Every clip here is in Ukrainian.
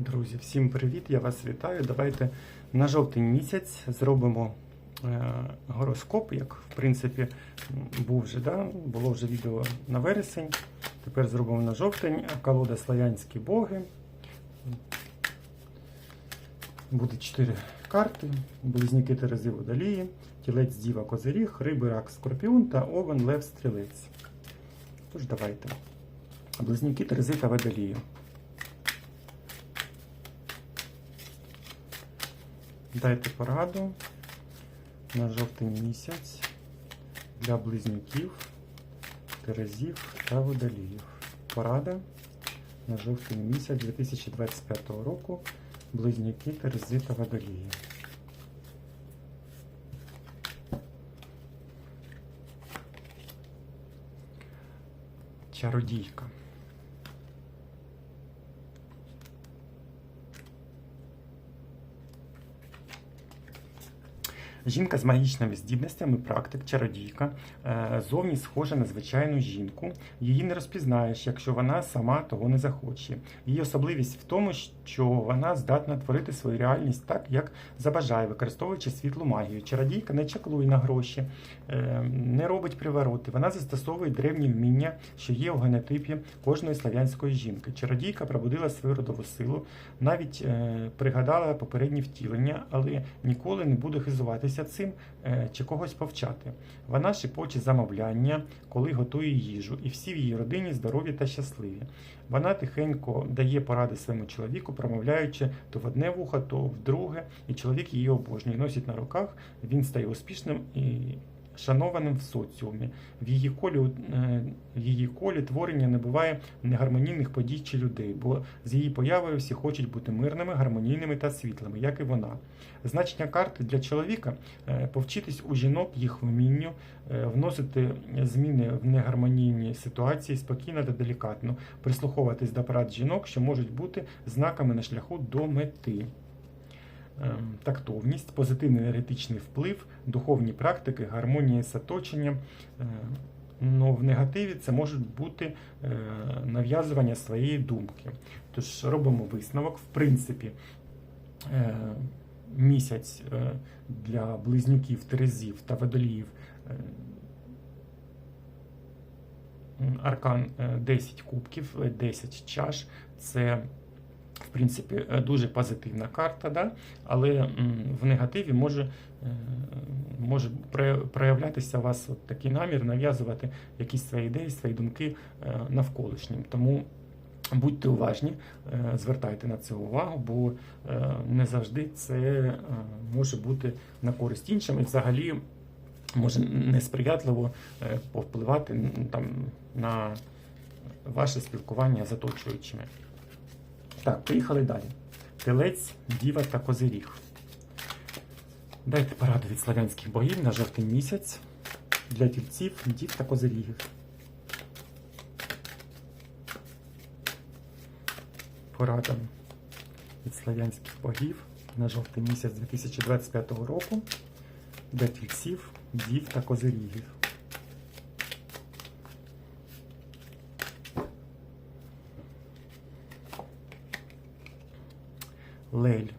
Друзі, всім привіт! Я вас вітаю. Давайте на жовтень місяць зробимо е, гороскоп, як в принципі був вже, да? було вже відео на вересень. Тепер зробимо на жовтень. Колода Славянські боги. Буде 4 карти, близнюки Терези Водолії, тілець Діва Козиріг, Риби Рак Скорпіон та Овен Лев Стрілець. Тож давайте. Близнюки Терези та Водолії. Дайте пораду на жовтий місяць для близнюків, терезів та водоліїв. Порада на жовтий місяць 2025 року. Близнюки, терези та водолії. Чародійка. Жінка з магічними здібностями, практик, чародійка, е, зовні схожа на звичайну жінку. Її не розпізнаєш, якщо вона сама того не захоче. Її особливість в тому, що вона здатна творити свою реальність так, як забажає, використовуючи світлу магію. Чародійка не чаклує на гроші, е, не робить привороти. Вона застосовує древні вміння, що є у генотипі кожної слав'янської жінки. Чародійка пробудила свою родову силу, навіть е, пригадала попередні втілення, але ніколи не буде хизуватися цим е, чи когось повчати. Вона шепоче замовляння, коли готує їжу, і всі в її родині здорові та щасливі. Вона тихенько дає поради своєму чоловіку, промовляючи то в одне вухо, то в друге, і чоловік її обожнює. Носить на руках, він стає успішним і шанованим в соціумі. В її колі, е, в її колі творення не буває негармонійних подій чи людей, бо з її появою всі хочуть бути мирними, гармонійними та світлими, як і вона. Значення карти для чоловіка е, повчитись у жінок їх вмінню, е, вносити зміни в негармонійні ситуації спокійно та делікатно, прислуховуватись до порад жінок, що можуть бути знаками на шляху до мети. Ем, Тактовність, позитивний енергетичний вплив, духовні практики, гармонія з оточенням. Е, Ну, в негативі це можуть бути е, нав'язування своєї думки. Тож робимо висновок. В принципі, е, місяць е, для близнюків, терезів та водоліїв. Аркан е, 10 кубків, е, 10 чаш. Це, в принципі, е, дуже позитивна карта, да? але в негативі може, е, може проявлятися у вас от такий намір нав'язувати якісь свої ідеї, свої думки е, навколишнім. Тому будьте уважні, звертайте на це увагу, бо не завжди це може бути на користь іншим і взагалі може несприятливо повпливати там, на ваше спілкування з оточуючими. Так, поїхали далі. Телець, діва та козиріг. Дайте пораду від славянських богів на жовтий місяць для тільців, дів та козирігів. Порада від славянських богів на жовтий місяць 2025 року для тільців, дів та козирігів. Лель.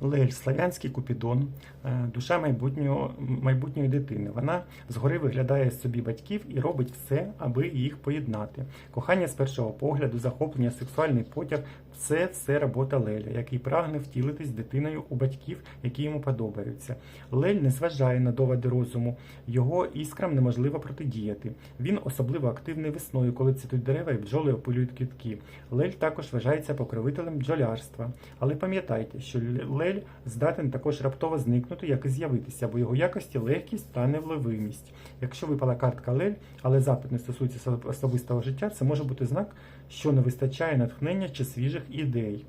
Лель, славянський купідон, е, душа майбутнього, майбутньої дитини. Вона згори виглядає собі батьків і робить все, аби їх поєднати. Кохання з першого погляду, захоплення, сексуальний потяг це все робота Леля, який прагне втілитись дитиною у батьків, які йому подобаються. Лель не зважає на доводи розуму, його іскрам неможливо протидіяти. Він особливо активний весною, коли цвітуть дерева і бджоли опилюють квітки. Лель також вважається покровителем бджолярства. Але пам'ятайте, що Лель здатен також раптово зникнути, як і з'явитися, бо його якості легкість та невливимість. Якщо випала картка Лель, але запит не стосується особистого життя, це може бути знак, що не вистачає натхнення чи свіжих ідей.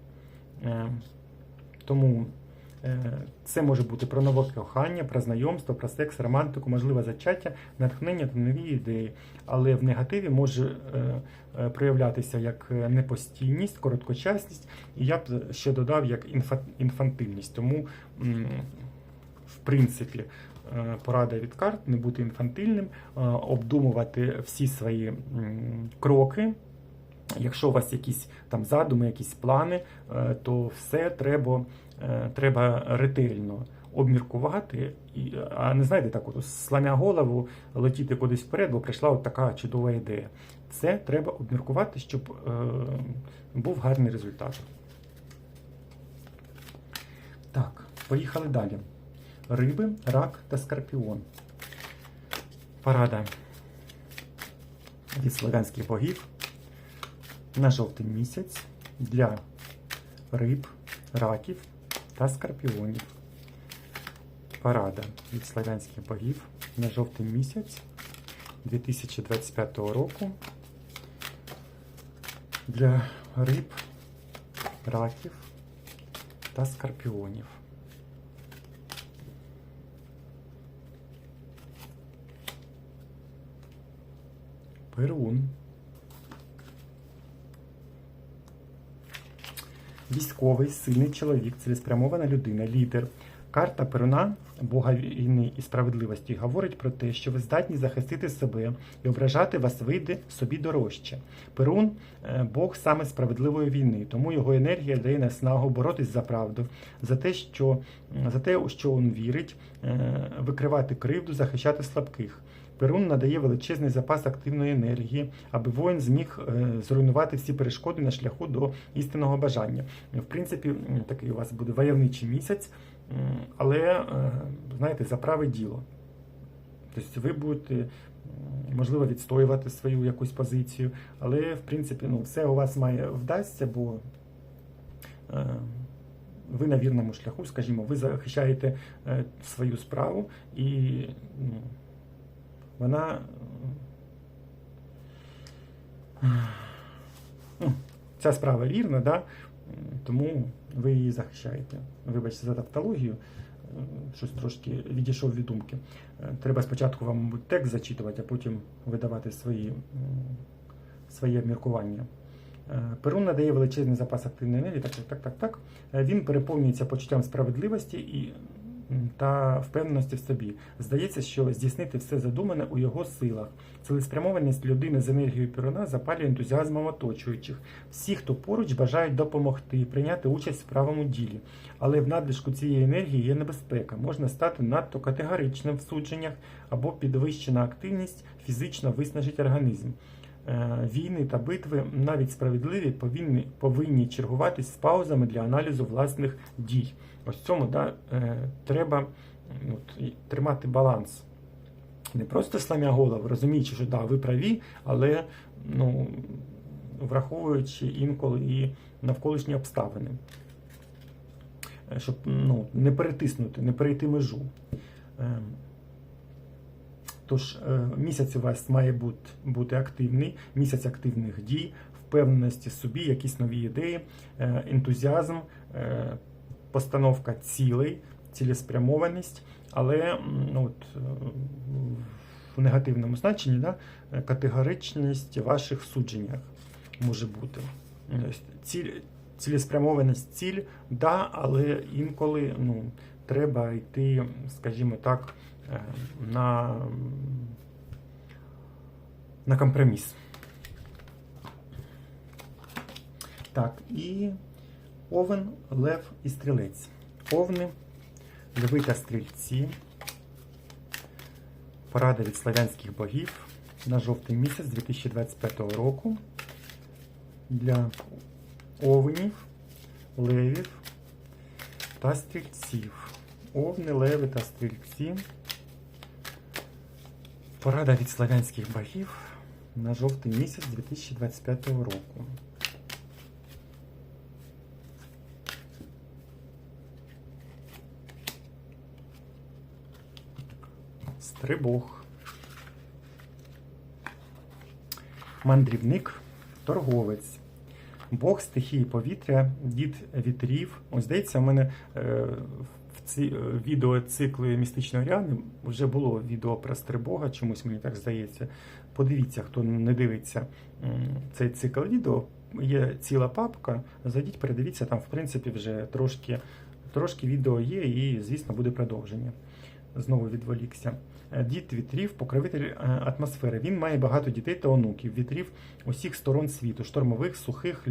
Е, Тому е, це може бути про нове кохання, про знайомство, про секс, романтику, можливе зачаття, натхнення та нові ідеї. Але в негативі може е, проявлятися як непостійність, короткочасність, і я б ще додав як інфа- інфантильність. Тому, в принципі, е, порада від карт, не бути інфантильним, е, обдумувати всі свої кроки. Якщо у вас якісь там задуми, якісь плани, е, то все треба, треба ретельно обміркувати, а не знаєте, так от сламя голову, летіти кудись вперед, бо прийшла от така чудова ідея. Це треба обміркувати, щоб е, був гарний результат. Так, поїхали далі. Риби, рак та скорпіон. Парада від славянських богів на жовтий місяць для риб, раків та скорпіонів. Парада від славянських богів на жовтий місяць 2025 року для риб, раків та скорпіонів. Перун. Військовий, сильний чоловік, цілеспрямована людина, лідер. Карта Перуна, Бога війни і справедливості, говорить про те, що ви здатні захистити себе і ображати вас вийде собі дорожче. Перун е, Бог саме справедливої війни, тому його енергія дає наснагу боротись за правду, за те, що за те, у що він вірить, е, викривати кривду, захищати слабких. Перун надає величезний запас активної енергії, аби воїн зміг е, зруйнувати всі перешкоди на шляху до істинного бажання. В принципі, такий у вас буде войовничий місяць, але е, знаєте, за праве діло. Тобто ви будете, можливо, відстоювати свою якусь позицію, але в принципі ну, все у вас має вдасться, бо е, ви на вірному шляху, скажімо, ви захищаєте свою справу і. ну, вона ну, ця справа вірна, да? тому ви її захищаєте. Вибачте за тавтологію, щось трошки відійшов від думки. Треба спочатку вам мабуть, текст зачитувати, а потім видавати свої, своє обміркування. Е, Перун надає величезний запас активної енергії, так, так, так, так. Е, Він переповнюється почуттям справедливості і та впевненості в собі. Здається, що здійснити все задумане у його силах. Цілеспрямованість людини з енергією Перуна запалює ентузіазмом оточуючих. Всі, хто поруч, бажають допомогти, прийняти участь в правому ділі. Але в надлишку цієї енергії є небезпека. Можна стати надто категоричним в судженнях або підвищена активність фізично виснажить організм. Е, Війни та битви, навіть справедливі, повинні, повинні чергуватись з паузами для аналізу власних дій. Ось цьому да, е, треба от, тримати баланс. Не просто сламя голову, розуміючи, що да, ви праві, але ну, враховуючи інколи і навколишні обставини. Е, Щоб ну, не перетиснути, не перейти межу. Ем, Тож е, місяць у вас має бути, бути активний, місяць активних дій, впевненості в собі, якісь нові ідеї, е, ентузіазм, е, постановка цілей, цілеспрямованість, але ну, от, е, в негативному значенні да, категоричність ваших судженнях може бути. Ціль, цілеспрямованість ціль, да, але інколи ну, треба йти, скажімо так, е, на, на компроміс. Так, і овен, лев і стрілець. Овни, льви та стрільці. Порада від славянських богів на жовтий місяць 2025 року для овнів, левів та стрільців. Овни, леви та стрільці. Порада від славянських богів на жовтий місяць 2025 року. Стрибог. Мандрівник, торговець. Бог стихії повітря, дід вітрів. Ось здається, у мене е, в ці е, відеоцикли містичної Оріани вже було відео про стрибога, чомусь мені так здається. Подивіться, хто не дивиться цей цикл відео. Є ціла папка. Зайдіть, передивіться, там, в принципі, вже трошки, трошки відео є, і, звісно, буде продовження. знову відволікся. Е, Дід вітрів, покровитель е, атмосфери. Він має багато дітей та онуків, вітрів усіх сторон світу, штормових, сухих,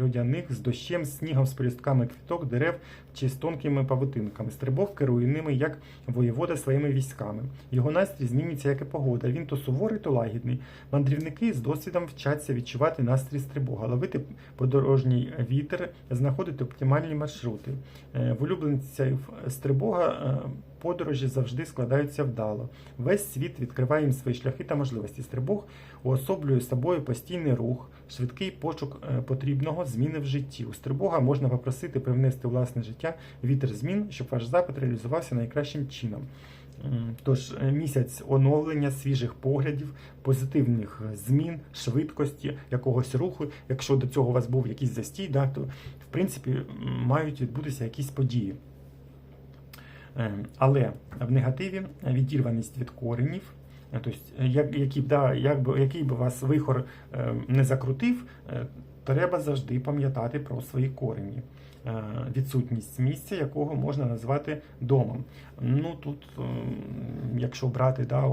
льодяних, з дощем, снігом, з полістками квіток, дерев чи з тонкими павутинками. Стрибог керує ними як воєвода своїми військами. Його настрій змінюється, як і погода. Він то суворий, то лагідний. Мандрівники з досвідом вчаться відчувати настрій стрибога, ловити подорожній вітер, знаходити оптимальні маршрути. Е, В улюбленців стрибога подорожі завжди складаються вдало. Весь світ відкриває їм свої шляхи та можливості. Стрибог уособлює собою постійний рух, швидкий пошук е, потрібного, зміни в житті. У стрибога можна попросити привнести власне життя вітер змін, щоб ваш запит реалізувався найкращим чином. Тож е, місяць оновлення, свіжих поглядів, позитивних змін, швидкості, якогось руху. Якщо до цього у вас був якийсь застій, да, то в принципі мають відбутися якісь події. Е, Але в негативі відірваність від коренів, е, тобто, е, як, які да, як би, який би вас вихор не закрутив, треба завжди пам'ятати про свої корені. Відсутність місця, якого можна назвати домом. Ну тут, якщо брати да,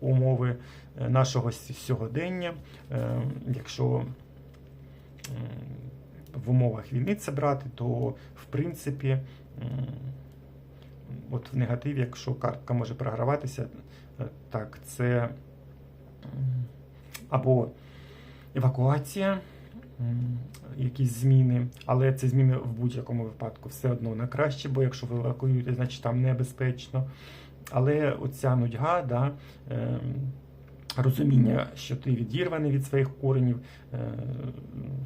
умови нашого сьогодення, якщо в умовах війни це брати, то в принципі. От в негативі, якщо картка може програватися, е, так, це або евакуація, якісь зміни, але це зміни в будь-якому випадку все одно на краще, бо якщо ви евакуюєте, значить там небезпечно. Але оця нудьга, да, ем, розуміння, що ти відірваний від своїх коренів, е,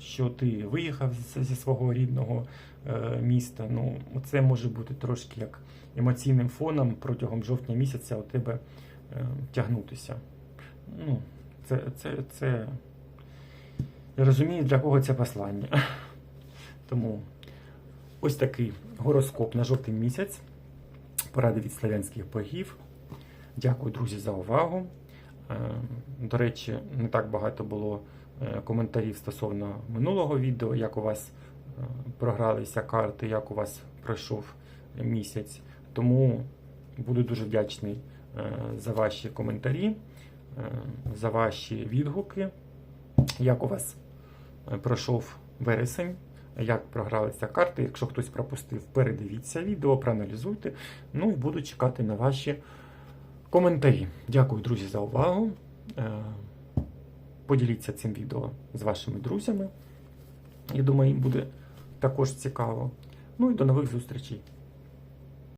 що ти виїхав зі свого рідного е, міста, ну, це може бути трошки як емоційним фоном протягом жовтня місяця у тебе е, тягнутися. Ну, це, це, це... Я розумію, для кого це послання. Тому ось такий гороскоп на жовтий місяць. Поради від славянських богів. Дякую, друзі, за увагу. Е, До речі, не так багато було е, коментарів стосовно минулого відео, як у вас е, програлися карти, як у вас пройшов місяць. Тому буду дуже вдячний за ваші коментарі, за ваші відгуки, як у вас пройшов вересень, як програлися карти. Якщо хтось пропустив, передивіться відео, проаналізуйте. Ну і буду чекати на ваші коментарі. Дякую, друзі, за увагу. Е, Поділіться цим відео з вашими друзями. Я думаю, їм буде також цікаво. Ну і до нових зустрічей.